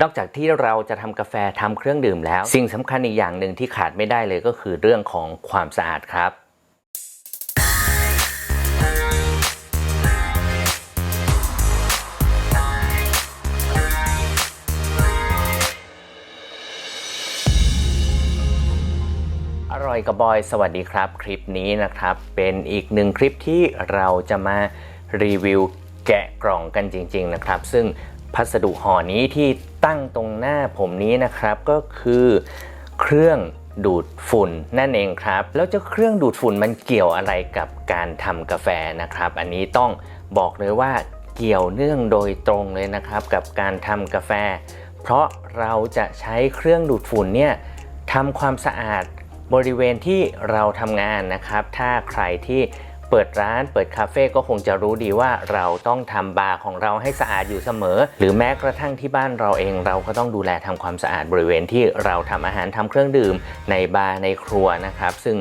นอกจากที่เราจะทำกาแฟทำเครื่องดื่มแล้ว สิ่งสำคัญอีกอย่างหนึ่งที่ขาดไม่ได้เลยก็คือเรื่องของความสะอาดครับอร่อยกับบอยสวัสดีครับ คลิปนี้นะครับ เป็นอีกหนึ่งคลิปที่เราจะมารีวิวแกะกล่องกันจริง ๆ นะครับ ซึ่ง พัสดุห่อนี้ที่ตั้งตรงหน้าผมนี้นะครับก็คือเครื่องดูดฝุ่นนั่นเองครับ แล้วเจ้าเครื่องดูดฝุ่นมันเกี่ยวอะไรกับการทำกาแฟนะครับ อันนี้ต้องบอกเลยว่าเกี่ยวเนื่องโดยตรงเลยนะครับ กับการทำกาแฟ เพราะเราจะใช้เครื่องดูดฝุ่นเนี่ยทำความสะอาดบริเวณที่เราทำงานนะครับ ถ้าใครที่ เปิดร้านเปิดคาเฟ่ก็คงจะรู้ดีว่าเราต้องทำบาร์ของเราให้สะอาดอยู่เสมอ หรือแม้กระทั่งที่บ้านเราเองเราก็ต้องดูแลทำความสะอาดบริเวณที่เราทำอาหารทำเครื่องดื่มในบาร์ในครัวนะครับ ซึ่ง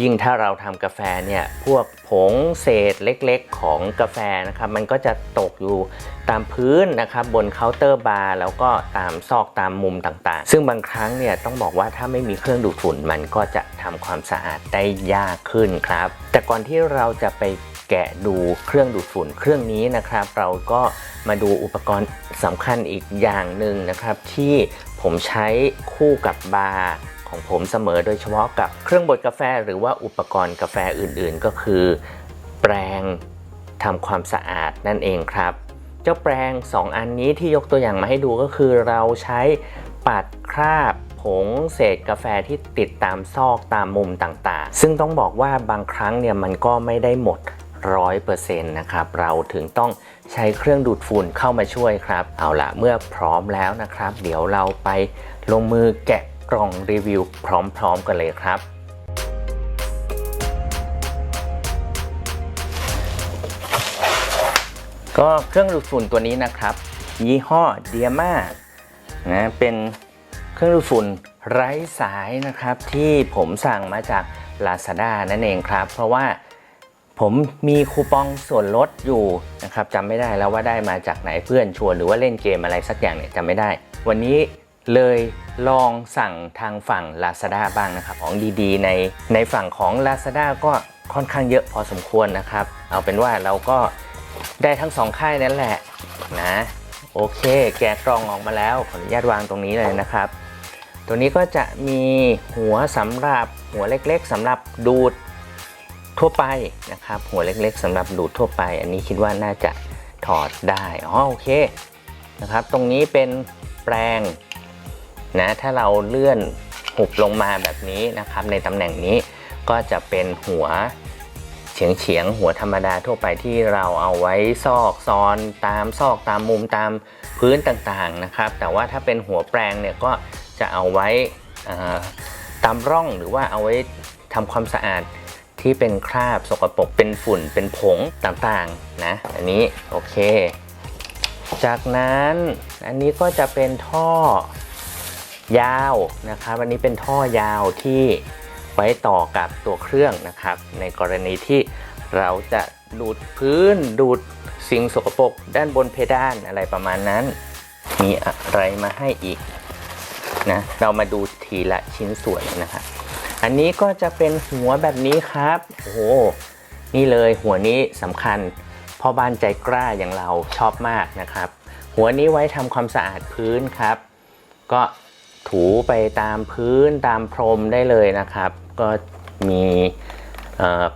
ยิ่งถ้าเราทำกาแฟเนี่ยพวกผงเศษเล็กๆ ของกาแฟนะครับมันก็จะตกอยู่ตามพื้นนะครับบนเคาน์เตอร์บาร์แล้วก็ตามซอกตามมุมต่างๆ ซึ่งบางครั้งเนี่ยต้องบอกว่าถ้าไม่มีเครื่องดูดฝุ่นมันก็จะทำความสะอาดได้ยากขึ้นครับ แต่ก่อนที่เราจะไปแกะดูเครื่องดูดฝุ่นเครื่องนี้นะครับ เราก็มาดูอุปกรณ์สำคัญอีกอย่างหนึ่งนะครับ ที่ผมใช้คู่กับบาร์ ของผมเสมอโดยเฉพาะกับเครื่องบดกาแฟหรือว่าอุปกรณ์กาแฟอื่นๆ ก็คือ แปรงทำความสะอาดนั่นเองครับ เจ้าแปรง 2 อันนี้ที่ยกตัวอย่างมาให้ดูก็คือเราใช้ปัดคราบผงเศษกาแฟที่ติดตามซอกตามมุมต่างๆ ซึ่งต้องบอกว่าบางครั้งเนี่ยมันก็ไม่ได้หมด100%นะครับ เราถึงต้องใช้เครื่องดูดฝุ่นเข้ามาช่วยครับ เอาละเมื่อพร้อมแล้วนะครับ เดี๋ยวเราไปลงมือแกะ กล่องรีวิวพร้อมๆกันเลยครับ ก็เครื่องดูดฝุ่นตัวนี้นะครับ ยี่ห้อเดียมานะเป็นเครื่องดูดฝุ่นไร้สายนะครับ ที่ผมสั่งมาจาก Lazada นั่นเองครับ เพราะว่าผมมีคูปองส่วนลดอยู่นะครับจำไม่ได้แล้วว่าได้มาจากไหนเพื่อนชวนหรือว่าเล่นเกมอะไรสักอย่างเนี่ยจำไม่ได้ วันนี้ เลยลองสั่งทางฝั่ง Lazada บ้างนะครับ ของดีๆ ในในฝั่งของ Lazada ก็ค่อนข้างเยอะพอสมควรนะครับ เอาเป็นว่าเราก็ได้ทั้งสองค่ายนั่นแหละนะโอเคแกะกล่องออกมาแล้วขออนุญาตวางตรงนี้เลยนะครับ ตัวนี้ก็จะมีหัวสำหรับหัวเล็กๆสำหรับดูดทั่วไปนะครับ หัวเล็กๆสำหรับดูดทั่วไป อันนี้คิดว่าน่าจะถอดได้อ๋อโอเคนะครับ ตรงนี้เป็นแปรง นะถ้าเราเลื่อนหุบลงมาแบบนี้นะครับในตำแหน่งนี้ก็จะเป็นหัวเฉียงเฉียงหัวธรรมดาทั่วไปที่เราเอาไว้ซอกซอนตามซอกตามมุมตามพื้นต่างๆนะครับ แต่ว่าถ้าเป็นหัวแปรงเนี่ยก็จะเอาไว้ตามร่องหรือว่าเอาไว้ทำความสะอาดที่เป็นคราบสกปรกเป็นฝุ่นเป็นผงต่างๆนะอันนี้โอเค จากนั้นอันนี้ก็จะเป็นท่อ ยาวนะครับอันนี้เป็นท่อยาวที่ไว้ต่อกับตัวเครื่องนะครับ ในกรณีที่เราจะดูดพื้นดูดสิ่งสกปรกด้านบนเพดานอะไรประมาณนั้น มีอะไรมาให้อีกนะเรามาดูทีละชิ้นส่วนนะครับอันนี้ก็จะเป็นหัวแบบนี้ครับโอ้โหนี่เลยหัวนี้สำคัญพ่อบ้านใจกล้าอย่างเราชอบมากนะครับ หัวนี้ไว้ทำความสะอาดพื้นครับ ก็ ถูไปตามพื้นตามพรมได้เลยนะครับ ก็มี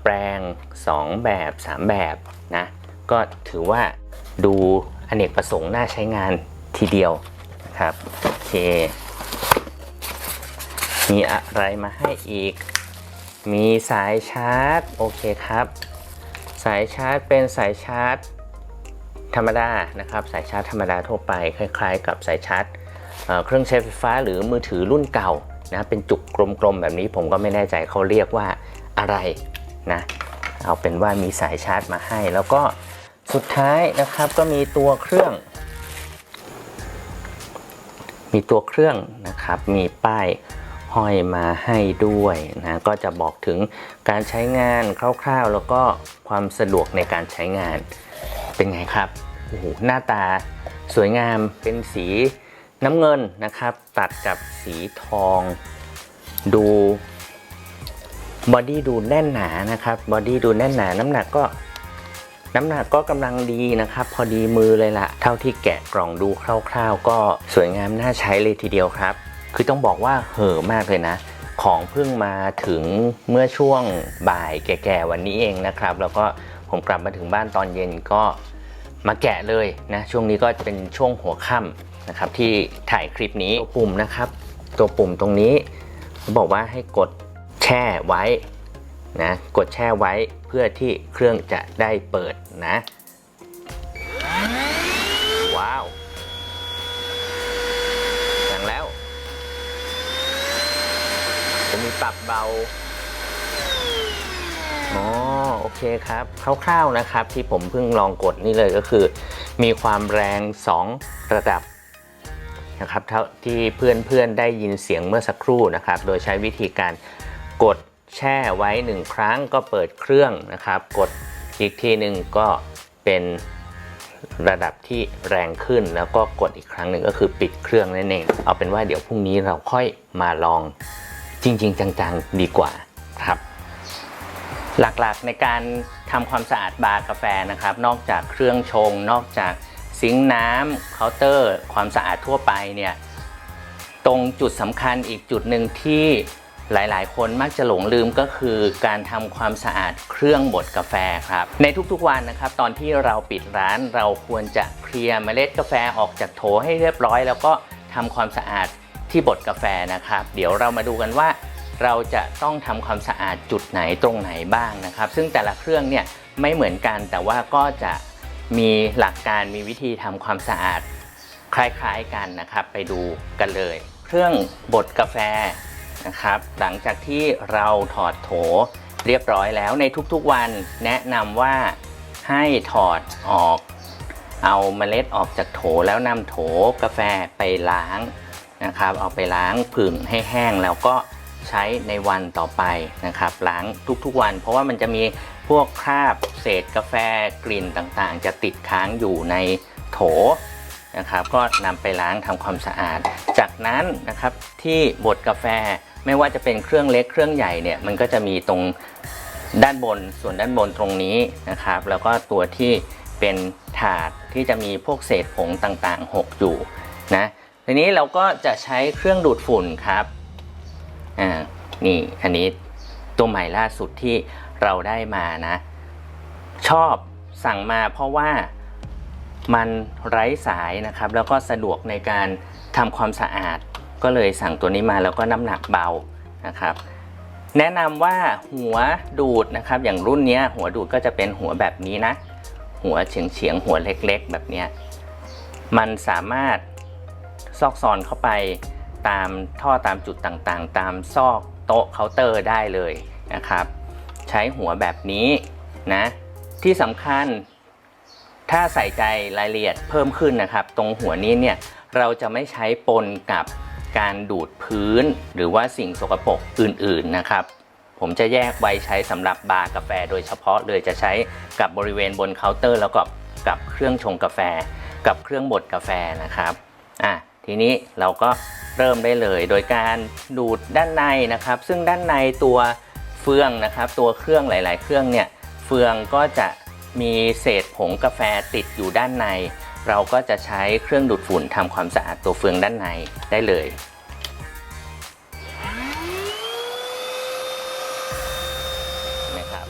แปรง2 แบบ 3 แบบนะ ก็ถือว่าดูอเนกประสงค์น่าใช้งานทีเดียวนะครับโอเค มีอะไรมาให้อีก มีสายชาร์จ โอเคครับ สายชาร์จเป็นสายชาร์จธรรมดานะครับ สายชาร์จธรรมดาทั่วไป คล้าย ๆ กับสายชาร์จ เครื่องใช้ไฟฟ้าหรือมือถือรุ่นเก่านะเป็นจุกกลมๆแบบนี้ผมก็ไม่แน่ใจเขาเรียกว่าอะไรนะเอาเป็นว่ามีสายชาร์จมาให้ แล้วก็สุดท้ายนะครับก็มีตัวเครื่อง มีตัวเครื่องนะครับมีป้ายห้อยมาให้ด้วยนะก็จะบอกถึงการใช้งานคร่าวๆ แล้วก็ความสะดวกในการใช้งานเป็นไงครับโอ้โหหน้าตาสวยงามเป็นสี น้ำเงินนะครับ ตัดกับสีทองดูบอดี้ดูแน่นหนานะครับบอดี้ดูแน่นหนาน้ำหนักก็น้ำหนักก็กำลังดีนะครับ พอดีมือเลยละเท่าที่แกะกล่องดูคร่าว ๆ ก็สวยงามน่าใช้เลยทีเดียวครับ คือต้องบอกว่าเห่อมากเลยนะ ของเพิ่งมาถึงเมื่อช่วงบ่ายแก่ๆวันนี้เองนะครับ แล้วก็ผมกลับมาถึงบ้านตอนเย็นก็มาแกะเลยนะ ช่วงนี้ก็เป็นช่วงหัวค่ำ นะครับที่ถ่ายคลิปนี้ตัวปุ่มนะครับ ตัวปุ่มตรงนี้เขาบอกว่าให้กดแช่ไว้นะกดแช่ไว้เพื่อที่เครื่องจะได้เปิดนะ ว้าวอย่างแล้วจะมีปรับเบาอ๋อโอเคครับคร่าวๆนะครับที่ผมเพิ่งลองกดนี่เลยก็คือ มีความแรง 2 ระดับ นะครับเท่าที่เพื่อนๆได้ยินเสียงเมื่อสักครู่นะครับ โดยใช้วิธีการกดแช่ไว้ 1 ครั้งก็เปิดเครื่องนะครับ กดอีกทีหนึ่งก็เป็นระดับที่แรงขึ้นแล้วก็กดอีกครั้งหนึ่งก็คือปิดเครื่องนั่นเอง เอาเป็นว่าเดี๋ยวพรุ่งนี้เราค่อยมาลองจริง ๆ จังๆดีกว่าครับ หลักๆในการทำความสะอาดบาร์กาแฟนะครับ นอกจากเครื่องชง นอกจาก ซิงค์น้ำเคาน์เตอร์ ความสะอาดทั่วไปเนี่ยตรงจุดสำคัญอีกจุดหนึ่งที่หลายๆ คนมักจะหลงลืมก็คือการทำความสะอาดเครื่องบดกาแฟครับ ในทุกๆวันนะครับ ตอนที่เราปิดร้านเราควรจะเคลียร์เมล็ดกาแฟออกจากโถให้เรียบร้อย แล้วก็ทำความสะอาดที่บดกาแฟนะครับ เดี๋ยวเรามาดูกันว่า เราจะต้องทำความสะอาดจุดไหนตรงไหนบ้างนะครับ ซึ่งแต่ละเครื่องเนี่ยไม่เหมือนกันแต่ว่าก็จะ มีหลักการมีวิธีทำความสะอาดคล้ายๆกันนะครับ ไปดูกันเลย เครื่องบดกาแฟนะครับ หลังจากที่เราถอดโถเรียบร้อยแล้วในทุกๆวันแนะนำว่าให้ถอดออก เอาเมล็ดออกจากโถแล้วนำโถกาแฟไปล้างนะครับ เอาไปล้างผึ่งให้แห้งแล้วก็ ใช้ในวันต่อไปนะครับล้างทุกๆวัน เพราะว่ามันจะมีพวกคราบเศษกาแฟกลิ่นต่างๆ จะติดค้างอยู่ในโถนะครับก็นำไปล้างทำความสะอาด จากนั้นนะครับที่บดกาแฟไม่ว่าจะเป็นเครื่องเล็กเครื่องใหญ่เนี่ยมันก็จะมีตรงด้านบนส่วนด้านบนตรงนี้นะครับ แล้วก็ตัวที่เป็นถาดที่จะมีพวกเศษผงต่างๆ หกอยู่นะทีนี้เราก็จะใช้เครื่องดูดฝุ่นครับ อ่านี่อันนี้ตัวใหม่ล่าสุดที่เราได้มานะ ชอบสั่งมาเพราะว่ามันไร้สายนะครับ แล้วก็สะดวกในการทำความสะอาด ก็เลยสั่งตัวนี้มาแล้วก็น้ำหนักเบานะครับ แนะนำว่าหัวดูดนะครับ อย่างรุ่นนี้หัวดูดก็จะเป็นหัวแบบนี้นะ หัวเฉียงเฉียงๆหัวเล็กๆ แบบนี้มันสามารถซอกซอนเข้าไป ตามท่อตามจุดต่างๆ ตามซอกโต๊ะเคาน์เตอร์ได้เลยนะครับ ใช้หัวแบบนี้นะที่สำคัญถ้าใส่ใจรายละเอียดเพิ่มขึ้นนะครับ ตรงหัวนี้เนี่ยเราจะไม่ใช้ปนกับการดูดพื้น หรือว่าสิ่งสกปรกอื่นๆนะครับ ผมจะแยกไว้ใช้สำหรับบาร์กาแฟโดยเฉพาะเลยจะใช้กับบริเวณบนเคาน์เตอร์ แล้วก็กับเครื่องชงกาแฟ กับเครื่องบดกาแฟนะครับอะ ทีนี้เราก็เริ่มได้เลย โดยการดูดด้านในนะครับ ซึ่งด้านในตัวเฟืองนะครับ ตัวเครื่องหลาย ๆ เครื่องเนี่ยเฟืองก็จะมีเศษผงกาแฟติดอยู่ด้านใน เราก็จะใช้เครื่องดูดฝุ่นทำความสะอาดตัวเฟืองด้านในได้เลยนะครับ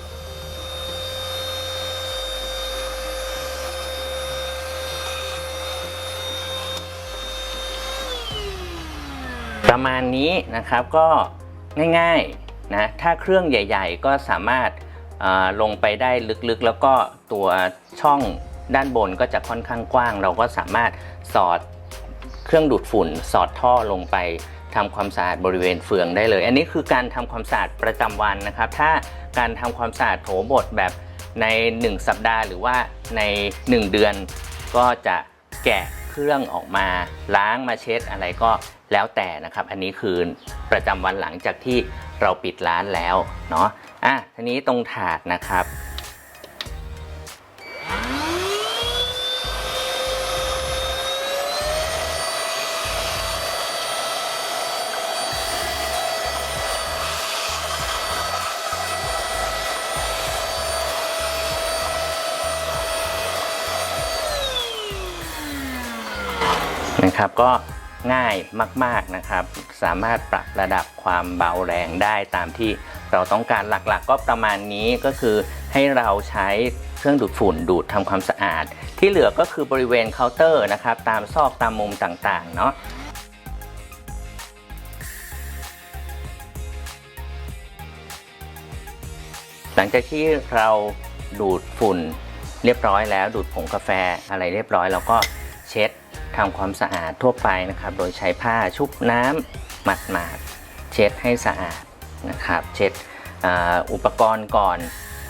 ประ มาณนี้นะครับก็ง่ายๆนะถ้าเครื่องใหญ่ ๆ ก็สามารถลงไปได้ลึกๆ แล้วก็ตัวช่องด้านบนก็จะค่อนข้างกว้าง เราก็สามารถสอดเครื่องดูดฝุ่น สอดท่อลงไปทำความสะอาดบริเวณเฟืองได้เลย อันนี้คือการทำความสะอาดประจำวันนะครับ ถ้าการทำความสะอาดโถบดแบบใน 1 สัปดาห์หรือว่าใน 1 เดือนก็จะแกะเครื่องออกมาล้างมาเช็ดอะไรก็ แล้วแต่นะครับ อันนี้คือประจำวันหลังจากที่เราปิดร้านแล้วเนาะอะทีนี้ตรงถาดนะครับ นะครับก็ ง่ายมาก ๆนะครับ สามารถปรับระดับความเบาแรงได้ตามที่เราต้องการหลักๆ ก็ประมาณนี้ก็คือให้เราใช้เครื่องดูดฝุ่นดูดทำความสะอาด ที่เหลือก็คือบริเวณเคาน์เตอร์นะครับตามซอกตามมุมต่างๆเนาะหลังจากที่เราดูดฝุ่นเรียบร้อยแล้ว ดูดผงกาแฟอะไรเรียบร้อย แล้วก็เช็ด ทำความสะอาดทั่วไปนะครับ โดยใช้ผ้าชุบน้ำหมาดๆเช็ดให้สะอาดนะครับ เช็ดอ,อุปกรณ์ก่อน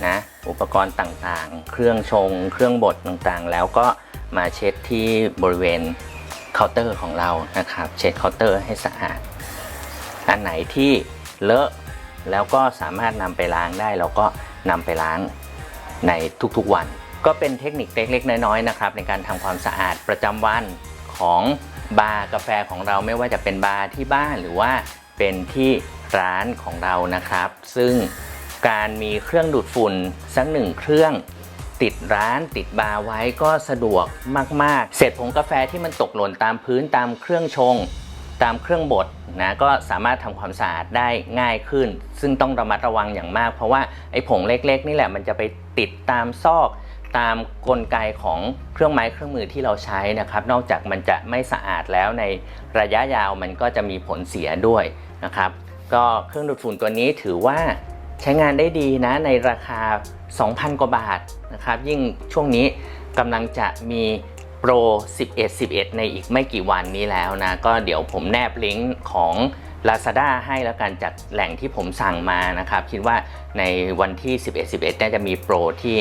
นะอุปกรณ์ต่างๆ เครื่องชง เครื่องบดต่างๆ แล้วก็มาเช็ดที่บริเวณเคาน์เตอร์ของเรานะครับ เช็ดเคาน์เตอร์ให้สะอาด อันไหนที่เลอะแล้วก็สามารถนำไปล้างได้ เราก็นำไปล้างในทุกๆวัน ก็เป็นเทคนิคเล็กๆน้อยๆนะครับในการทำความสะอาดประจำวันของบาร์กาแฟของเราไม่ว่าจะเป็นบาร์ที่บ้านหรือว่าเป็นที่ร้านของเรานะครับ ซึ่งการมีเครื่องดูดฝุ่นสักหนึ่งเครื่องติดร้านติดบาร์ไว้ก็สะดวกมากๆ เศษผงกาแฟที่มันตกหล่นตามพื้นตามเครื่องชง ตามเครื่องบดนะก็สามารถทำความสะอาดได้ง่ายขึ้น ซึ่งต้องระมัดระวังอย่างมาก เพราะว่าไอ้ผงเล็กๆ นี่แหละมันจะไปติดตามซอก ตามกลไกของเครื่องไม้เครื่องมือที่เราใช้นะครับ นอกจากมันจะไม่สะอาดแล้วในระยะยาวมันก็จะมีผลเสียด้วยนะครับ ก็เครื่องดูดฝุ่นตัวนี้ถือว่าใช้งานได้ดีนะในราคา 2,000 กว่าบาทนะครับ ยิ่งช่วงนี้กำลังจะมีโปร 11 11 ในอีกไม่กี่วันนี้แล้วนะ ก็เดี๋ยวผมแนบลิงก์ของ Lazada ให้แล้วกันจากแหล่งที่ผมสั่งมานะครับ คิดว่าในวันที่ 11 11น่าจะมีโปรที่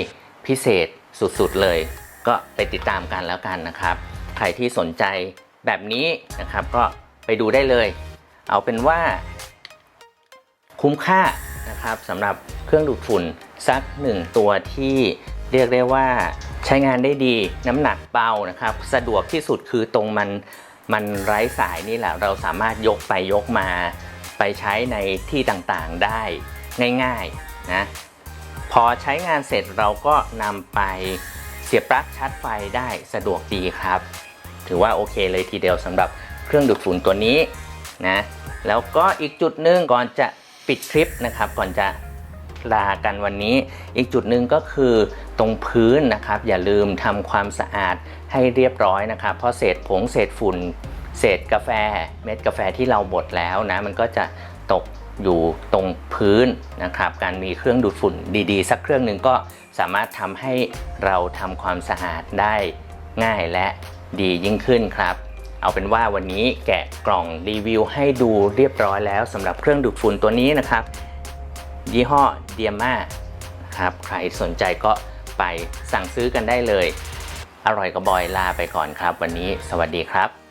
พิเศษ สุดๆเลย ก็ไปติดตามกันแล้วกันนะครับ ใครที่สนใจแบบนี้นะครับ ก็ไปดูได้เลย เอาเป็นว่า คุ้มค่านะครับสำหรับเครื่องดูดฝุ่นสักหนึ่งตัวที่เรียกได้ว่าใช้งานได้ดีน้ำหนักเบานะครับ สะดวกที่สุดคือตรงมันมันไร้สายนี่แหละ เราสามารถยกไปยกมา ไปใช้ในที่ต่างๆได้ง่ายๆนะ พอใช้งานเสร็จเราก็นำไปเสียบปลั๊กชาร์จไฟได้สะดวกดีครับ ถือว่าโอเคเลยทีเดียวสำหรับเครื่องดูดฝุ่นตัวนี้นะแล้วก็อีกจุดหนึ่งก่อนจะปิดคลิปนะครับ ก่อนจะลากันวันนี้ อีกจุดหนึ่งก็คือตรงพื้นนะครับ อย่าลืมทำความสะอาดให้เรียบร้อยนะครับ เพราะเศษผงเศษฝุ่น เศษกาแฟ เม็ดกาแฟที่เราบดแล้วนะ มันก็จะตก อยู่ตรงพื้นนะครับ การมีเครื่องดูดฝุ่นดีๆ สักเครื่องหนึ่งก็สามารถทำให้เราทำความสะอาดได้ง่ายและดียิ่งขึ้นครับ เอาเป็นว่าวันนี้แกะกล่องรีวิวให้ดูเรียบร้อยแล้วสำหรับเครื่องดูดฝุ่นตัวนี้นะครับ ยี่ห้อเดียมาครับใครสนใจก็ไปสั่งซื้อกันได้เลย อร่อยกับบอยลาไปก่อนครับ วันนี้สวัสดีครับ